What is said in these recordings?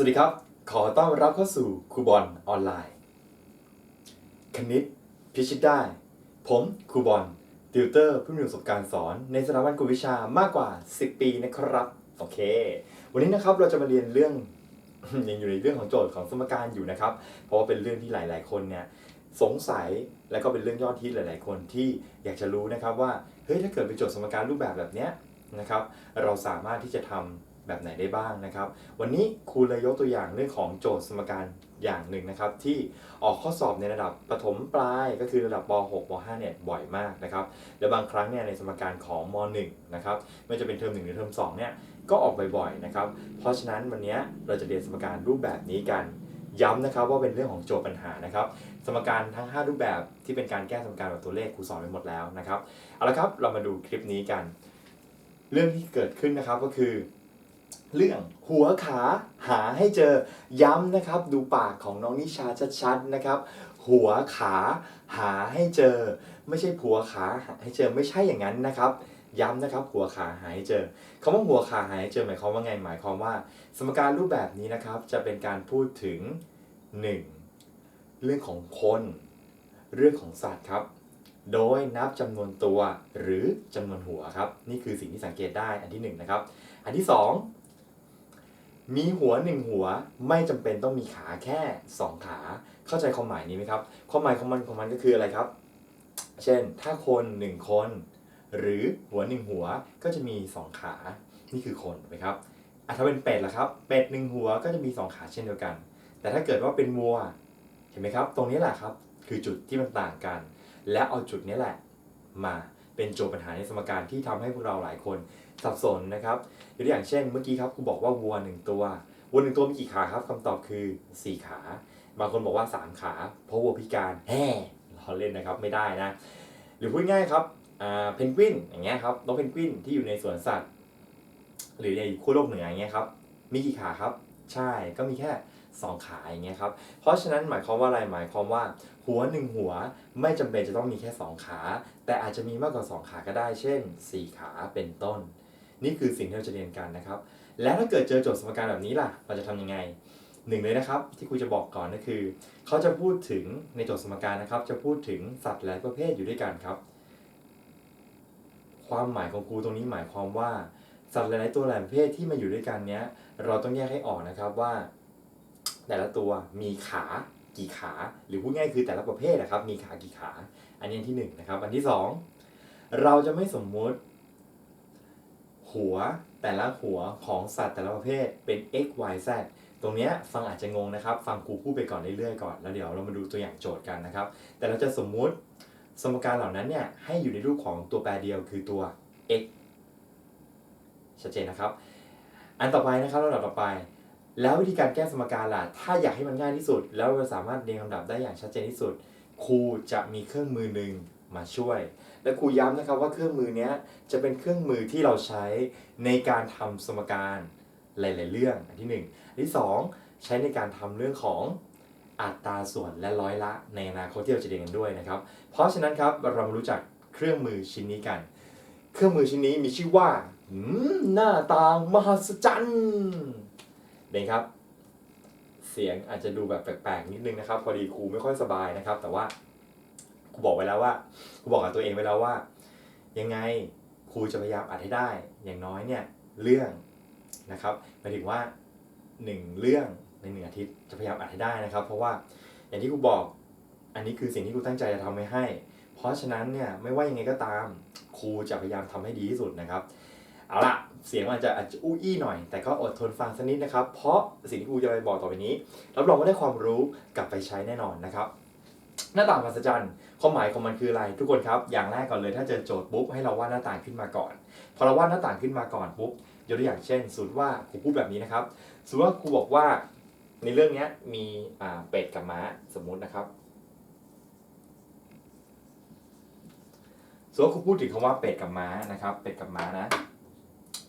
สวัสดีครับ ขอต้อนรับเข้าสู่ครูบอลออนไลน์ คณิต พิชิตได้ ผมครูบอลติวเตอร์ผู้มีประสบการณ์สอนในสถาบันกวดวิชามากกว่า 10 ปีนะครับ โอเค วันนี้นะครับเราจะมาเรียนเรื่อง ยังอยู่ในเรื่องของโจทย์ของสมการอยู่นะครับ เพราะว่าเป็นเรื่องที่หลาย ๆ คนเนี่ยสงสัยและก็เป็นเรื่องยอดฮิตหลาย ๆ คนที่อยากจะรู้นะครับว่าเฮ้ยถ้าเกิดเป็นโจทย์สมการรูปแบบแบบเนี้ยนะครับ เราสามารถที่จะทำ แบบไหนได้บ้างนะครับ วันนี้ครูเลยยกตัวอย่างเรื่องของโจทย์สมการอย่างหนึ่งนะครับ ที่ออกข้อสอบในระดับประถมปลายก็คือระดับป .6 ป .5 เนี่ยบ่อยมากนะครับและบางครั้งเนี่ยในสมการของม .1 นะครับไม่จะเป็นเทอม1หรือเทอม2เนี่ยก็ออกบ่อยๆนะครับเพราะฉะนั้นวันนี้เราจะเรียนสมการรูปแบบนี้กันย้ำนะครับว่าเป็นเรื่องของโจทย์ปัญหานะครับ สมการทั้ง 5 รูปแบบที่เป็นการแก้สมการแบบตัวเลขครูสอนไปหมดแล้วนะครับเอาละครับเรามาดูคลิปนี้กัน เรื่องที่เกิดขึ้นนะครับก็คือ เรื่องหัวขาหาให้เจอย้ำนะครับดูปากของน้องนิชาชัดๆนะครับ หัวขาหาให้เจอ ไม่ใช่ผัวขาหาให้เจอไม่ใช่อย่างนั้นนะครับ ย้ำนะครับ หัวขาหาให้เจอคำว่าหัวขาหาให้เจอหมายความว่าไงหมายความว่า สมการรูปแบบนี้นะครับ จะเป็นการพูดถึง 1. เรื่องของคน เรื่องของสัตว์ครับโดยนับจำนวนตัวหรือจำนวนหัวครับ นี่คือสิ่งที่สังเกตได้อันที่หนึ่งนะครับ อันที่สอง มีหัวหนึ่งหัวไม่จำเป็นต้องมีขาแค่สองขา เข้าใจความหมายนี้ไหมครับ ความหมายของมันของมันก็คืออะไรครับ เช่น ถ้าคนหนึ่งคน หรือหัวหนึ่งหัวก็จะมีสองขา นี่คือคนถูกไหมครับอะถ้าเป็นเป็ดล่ะครับ เป็ดหนึ่งหัวก็จะมีสองขาเช่นเดียวกัน แต่ถ้าเกิดว่าเป็นวัว เห็นไหมครับ ตรงนี้แหละครับ คือจุดที่มันต่างกัน และเอาจุดนี้แหละ มาเป็นโจทย์ปัญหาในสมการที่ทำให้พวกเราหลายคน สับสนนะครับยกตัวอย่างเช่นเมื่อกี้ครับครูบอกว่าวัวหนึ่งตัววัวหนึ่งตัวมีกี่ขาครับคำตอบคือ 4 ขา บางคนบอกว่า 3 ขาเพราะวัวพิการแฮ่เราเล่นนะครับไม่ได้นะ หรือพูดง่ายครับอ่าเพนกวินอย่างเงี้ยครับนกเพนกวินที่อยู่ในสวนสัตว์ หรือในขั้วโลกเหนืออย่างเงี้ยครับมีกี่ขาครับ ใช่ก็มีแค่ 2 ขาอย่างเงี้ยครับเพราะฉะนั้นหมายความว่าอะไรหมายความว่า หัวหนึ่งหัวไม่จำเป็นจะต้องมีแค่ 2 ขา แต่อาจจะมีมากกว่า 2 ขาก็ได้ เช่น 4 ขาเป็นต้น นี่คือสิ่งที่เราจะเรียนกันนะครับ แล้วถ้าเกิดเจอโจทย์สมการแบบนี้ล่ะ เราจะทำยังไงหนึ่งเลยนะครับที่ครูจะบอกก่อนก็คือ เขาจะพูดถึงในโจทย์สมการนะครับ จะพูดถึงสัตว์หลายประเภทอยู่ด้วยกันครับ ความหมายของครูตรงนี้หมายความว่าสัตว์หลายตัวหลายประเภทที่มาอยู่ด้วยกันเนี้ย เราต้องแยกให้ออกนะครับว่า แต่ละตัวมีขากี่ขา หรือพูดง่ายคือแต่ละประเภทนะครับ มีขากี่ขา อันนี้อันที่หนึ่งนะครับอันที่สองเราจะไม่สมมุติ หัวแต่ละหัวของสัตว์แต่ละประเภทเป็น x y z ตรงเนี้ยฟังอาจจะงงนะครับ ฟังครูพูดไปก่อนเรื่อยๆก่อน แล้วเดี๋ยวเรามาดูตัวอย่างโจทย์กันนะครับ แต่เราจะสมมุติสมการเหล่านั้นเนี่ยให้อยู่ในรูปของตัวแปรเดียวคือตัว x ชัดเจนนะครับ อันต่อไปนะครับลำดับต่อไป แล้ววิธีการแก้สมการล่ะ ถ้าอยากให้มันง่ายที่สุด แล้วเราสามารถเรียงลำดับได้อย่างชัดเจนที่สุด ครูจะมีเครื่องมือหนึ่ง มาช่วย และครูย้ำนะครับว่าเครื่องมือเนี้ยจะเป็นเครื่องมือที่เราใช้ในการทำสมการหลาย ๆ เรื่องอันที่หนึ่งอันที่สองใช้ในการทำเรื่องของอัตราส่วนและร้อยละในอนาคตที่เราจะเรียนกันด้วยนะครับ เพราะฉะนั้นครับเรามารู้จักเครื่องมือชิ้นนี้กัน เครื่องมือชิ้นนี้มีชื่อว่าหน้าตางมหัศจรรย์เด็กครับ เสียงอาจจะดูแบบแปลกๆนิดนึงนะครับ พอดีครูไม่ค่อยสบายนะครับ แต่ว่าูบอกไว้แล้วว่าครูบอกกับตัวเองไว้แล้วว่า ยังไงครูจะพยายามอัดให้ได้ อย่างน้อยเนี่ยเรื่องนะครับหมายถึงว่าหนึ่งเรื่องในหนึ่งอาทิตย์จะพยายามอัดให้ได้นะครับ เพราะว่าอย่างที่ครูบอกอันนี้คือสิ่งที่ครูตั้งใจจะทำไว้ให้ เพราะฉะนั้นเนี่ยไม่ว่ายังไงก็ตามครูจะพยายามทำให้ดีที่สุดนะครับเอาละเสียงอาจจะอาจจะอู้อี้หน่อย แต่ก็อดทนฟังสักนิดนะครับ เพราะสิ่งที่ครูจะไปบอกต่อไปนี้ รับรองว่าได้ความรู้กลับไปใช้แน่นอนนะครับ หน้าต่างมหัศจรรย์ความหมายของมันคืออะไร ทุกคนครับ อย่างแรกก่อนเลยถ้าเจอโจทย์ปุ๊บให้เราวาดหน้าต่างขึ้นมาก่อน พอเราวาดหน้าต่างขึ้นมาก่อนปุ๊บยกตัวอย่างเช่นสมมติว่าครูพูดแบบนี้นะครับสมมติว่าครูบอกว่าในเรื่องนี้มีเป็ดกับม้าสมมุตินะครับสมมติว่าครูพูดถึงคำว่าเป็ดกับม้านะครับ เป็ดกับม้านะ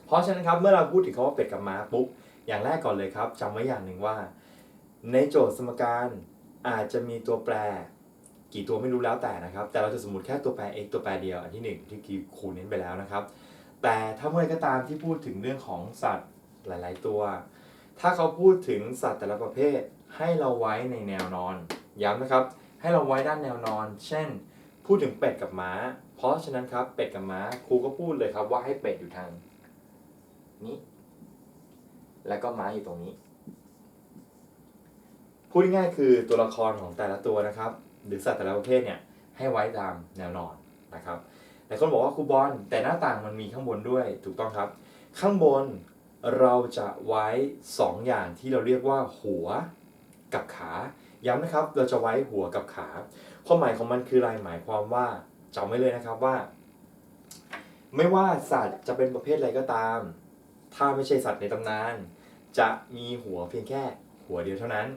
เพราะฉะนั้นครับเมื่อเราพูดถึงคำว่าเป็ดกับม้าปุ๊บอย่างแรกก่อนเลยครับจำไว้อย่างหนึ่งว่า ในโจทย์สมการอาจจะมีตัวแปร กี่ตัวไม่รู้แล้วแต่นะครับ แต่เราจะสมมติแค่ตัวแปร x ตัวแปรเดียว อันที่หนึ่งที่ครูเน้นไปแล้วนะครับ แต่ถ้าเมื่อไหร่ก็ตามที่พูดถึงเรื่องของสัตว์หลาย ๆ ตัว ถ้าเขาพูดถึงสัตว์แต่ละประเภทให้เราไว้ในแนวนอน ย้ำนะครับ ให้เราไว้ด้านแนวนอน เช่น พูดถึงเป็ดกับม้า เพราะฉะนั้นครับเป็ดกับม้าครูก็พูดเลยครับว่าให้เป็ดอยู่ทางนี้ แล้วก็ม้าอยู่ตรงนี้ พูดง่ายๆคือตัวละครของแต่ละตัวนะครับ หรือสัตว์แต่ละประเภทเนี่ยให้ไว้ตามแนวนอนนะครับหลายคนบอกว่าครูบอลแต่หน้าต่างมันมีข้างบนด้วยถูกต้องครับ ข้างบนเราจะไว้ 2 อย่างที่เราเรียกว่าหัวกับขาย้ำนะครับเราจะไว้หัวกับขาความหมายของมันคืออะไรหมายความว่าจำไว้เลยนะครับว่า ไม่ว่าสัตว์จะเป็นประเภทอะไรก็ตาม ถ้าไม่ใช่สัตว์ในตำนาน จะมีหัวเพียงแค่หัวเดียวเท่านั้น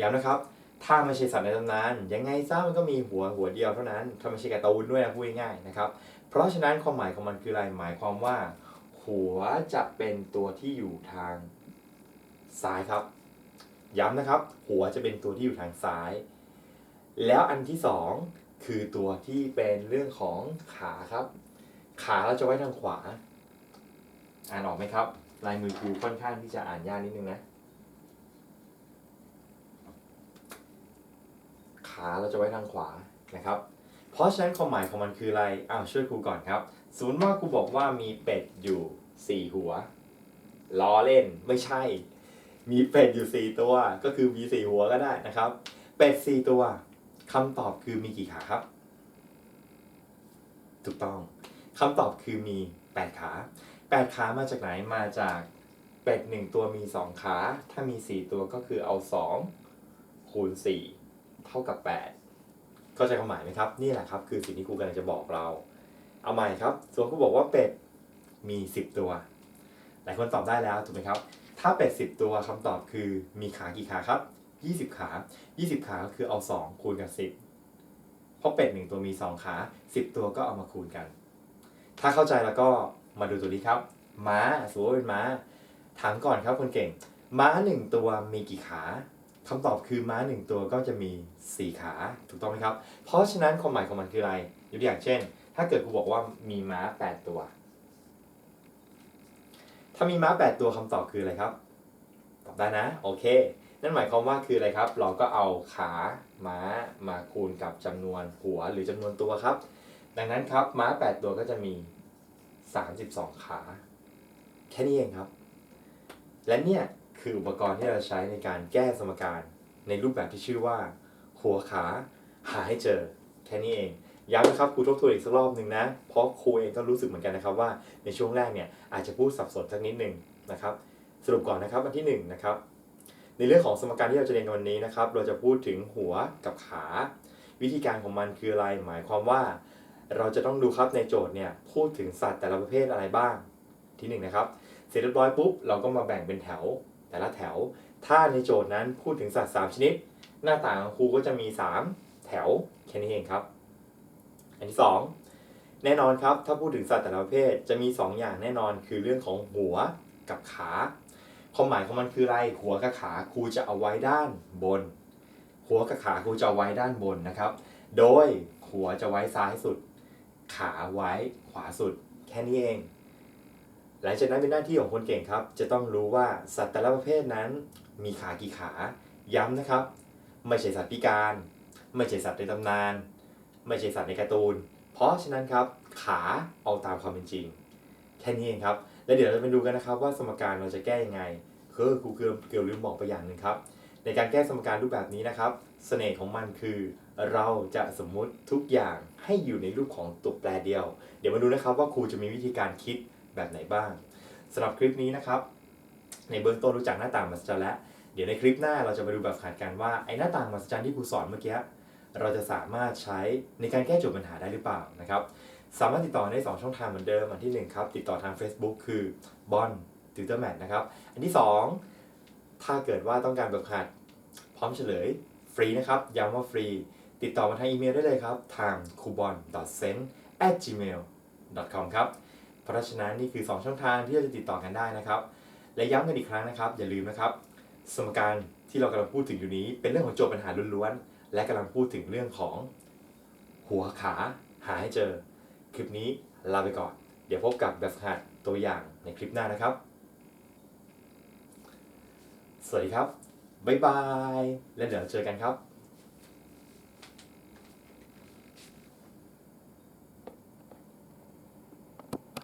ย้ำนะครับ ถ้าไม่ใช่สัตว์ในตำนานยังไงซะมันก็มีหัวหัวเดียวเท่านั้นถ้าไม่ใช่การ์ตูนด้วยนะพูดง่ายๆนะครับ เพราะฉะนั้นความหมายของมันคืออะไรหมายความว่า หัวจะเป็นตัวที่อยู่ทางซ้ายครับ ย้ำนะครับ หัวจะเป็นตัวที่อยู่ทางซ้าย แล้วอันที่สองคือตัวที่เป็นเรื่องของขาครับ ขาเราจะไว้ทางขวา อ่านออกไหมครับ ลายมือครูค่อนข้างที่จะอ่านยากนิดนึงนะ ขาเราจะไว้ทางขวานะครับ เพราะฉะนั้นความหมายของมันคืออะไร อ้าวช่วยครูก่อนครับ สมมติว่าครูบอกว่ามีเป็ดอยู่ 4 หัว ล้อเล่นไม่ใช่ มีเป็ดอยู่ 4 ตัว ก็คือมี 4 หัวก็ได้นะครับ เป็ด 4 ตัวคำตอบคือมีกี่ขาครับ ถูกต้องคำตอบคือมี 8 ขา 8 ขามาจากไหน มาจากเป็ด 1 ตัวมี 2 ขา ถ้ามี 4 ตัวก็คือเอา 2 คูณ 4 เท่ากับ 8 เข้าใจความหมายไหมครับ นี่แหละครับ คือสิ่งที่ครูกำลังจะบอกเรา เอาใหม่ครับส่วนครูบอกว่าเป็ดมี 10 ตัว หลายคนตอบได้แล้วถูกไหมครับ ถ้าเป็ด 10 ตัวคำตอบคือมีขากี่ขาครับ 20 ขา 20 ขาก็คือเอา 2 คูณกับ 10 เพราะเป็ด 1 ตัวมี 2 ขา 10 ตัวก็เอามาคูณกัน ถ้าเข้าใจแล้วก็มาดูตัวนี้ครับ ม้าสมมติว่าเป็นม้า ถามก่อนครับคนเก่ง ม้า 1 ตัวมีกี่ขา คำตอบคือม้า1ตัวก็จะมี 4 ขาถูกต้องไหมครับ เพราะฉะนั้นความหมายของมันคืออะไรยกตัวอย่างเช่น ถ้าเกิดครูบอกว่ามีม้า 8 ตัว ถ้ามีม้า 8 ตัวคำตอบคืออะไรครับ ตอบได้นะโอเค นั่นหมายความว่าคืออะไรครับ เราก็เอาขาม้ามาคูณกับจำนวนหัวหรือจำนวนตัวครับ ดังนั้นครับม้า 8 ตัวก็จะมี 32 ขา แค่นี้เองครับ และเนี่ย คืออุปกรณ์ที่เราใช้ในการแก้สมการในรูปแบบที่ชื่อว่า หัวขาหาให้เจอ แค่นี้เองย้ำนะครับครูทบทวนอีกสักรอบหนึ่งนะ เพราะครูเองก็รู้สึกเหมือนกันนะครับว่าในช่วงแรกเนี่ยอาจจะพูดสับสนสักนิดหนึ่งนะครับ สรุปก่อนนะครับอันที่หนึ่งนะครับ ในเรื่องของสมการที่เราจะเรียนกันวันนี้นะครับ เราจะพูดถึงหัวกับขา วิธีการของมันคืออะไร หมายความว่า เราจะต้องดูครับในโจทย์เนี่ยพูดถึงสัตว์แต่ละประเภทอะไรบ้างที่หนึ่งนะครับ เสร็จเรียบร้อยปุ๊บเราก็มาแบ่งเป็นแถว แต่ละแถว ถ้าในโจทย์นั้นพูดถึงสัตว์ 3 ชนิด หน้าต่างของครูก็จะมี 3 แถวแค่นี้เองครับ อันที่ 2 แน่นอนครับ ถ้าพูดถึงสัตว์แต่ละประเภทจะมี 2 อย่างแน่นอนคือเรื่องของหัวกับขา ความหมายของมันคืออะไร หัวกับขาครูจะเอาไว้ด้านบน หัวกับขาครูจะเอาไว้ด้านบนนะครับ โดยหัวจะไว้ซ้ายสุด ขาไว้ขวาสุด แค่นี้เอง หลังจากนั้นเป็นหน้าที่ของคนเก่งครับ จะต้องรู้ว่าสัตว์แต่ละประเภทนั้น มีขากี่ขา ย้ำนะครับ ไม่ใช่สัตว์พิการ ไม่ใช่สัตว์ในตำนาน ไม่ใช่สัตว์ในการ์ตูน เพราะฉะนั้นครับขาเอาตามความเป็นจริง แค่นี้เองครับ แล้วเดี๋ยวเราจะไปดูกันนะครับว่าสมการเราจะแก้ยังไงคือครูเกือบเกือบลืมบอกไปอย่างหนึ่งครับในการแก้สมการรูปแบบนี้นะครับเสน่ห์ของมันคือ เราจะสมมุติทุกอย่างให้อยู่ในรูปของตัวแปรเดียว เดี๋ยวมาดูนะครับว่าครูจะมีวิธีการคิด แบบไหนบ้างสำหรับคลิปนี้นะครับ ในเบื้องต้นรู้จักหน้าต่างมหัศจรรย์แล้วเดี๋ยวในคลิปหน้าเราจะมาดูแบบขาดกันว่าไอ้หน้าต่างมหัศจรรย์ที่ครูสอนเมื่อกี้เราจะสามารถใช้ในการแก้โจทย์ปัญหาได้หรือเปล่านะครับ สามารถติดต่อได้ 2 ช่องทางเหมือนเดิม อันที่ 1 ครับ ติดต่อทาง Facebook คือบอลติวเตอร์แมทนะครับ อันที่ 2 ถ้าเกิดว่าต้องการแบบขาดพร้อมเฉลยฟรีนะครับ ย้ำว่าฟรี ติดต่อมาทางอีเมลได้เลยครับ ทาง c u b o n s e n gmail com ครับ เพราะฉะนั้นนี่คือ 2 ช่องทางที่เราจะติดต่อกันได้นะครับ และย้ำกันอีกครั้งนะครับ อย่าลืมนะครับ สมการที่เรากำลังพูดถึงอยู่นี้ เป็นเรื่องของโจทย์ปัญหาล้วนๆและกำลังพูดถึงเรื่องของ หัวขาหาให้เจอ คลิปนี้ลาไปก่อน เดี๋ยวพบกับแบบฝึกหัดตัวอย่างในคลิปหน้านะครับ สวัสดีครับบ๊ายบาย และเดี๋ยวเจอกันครับ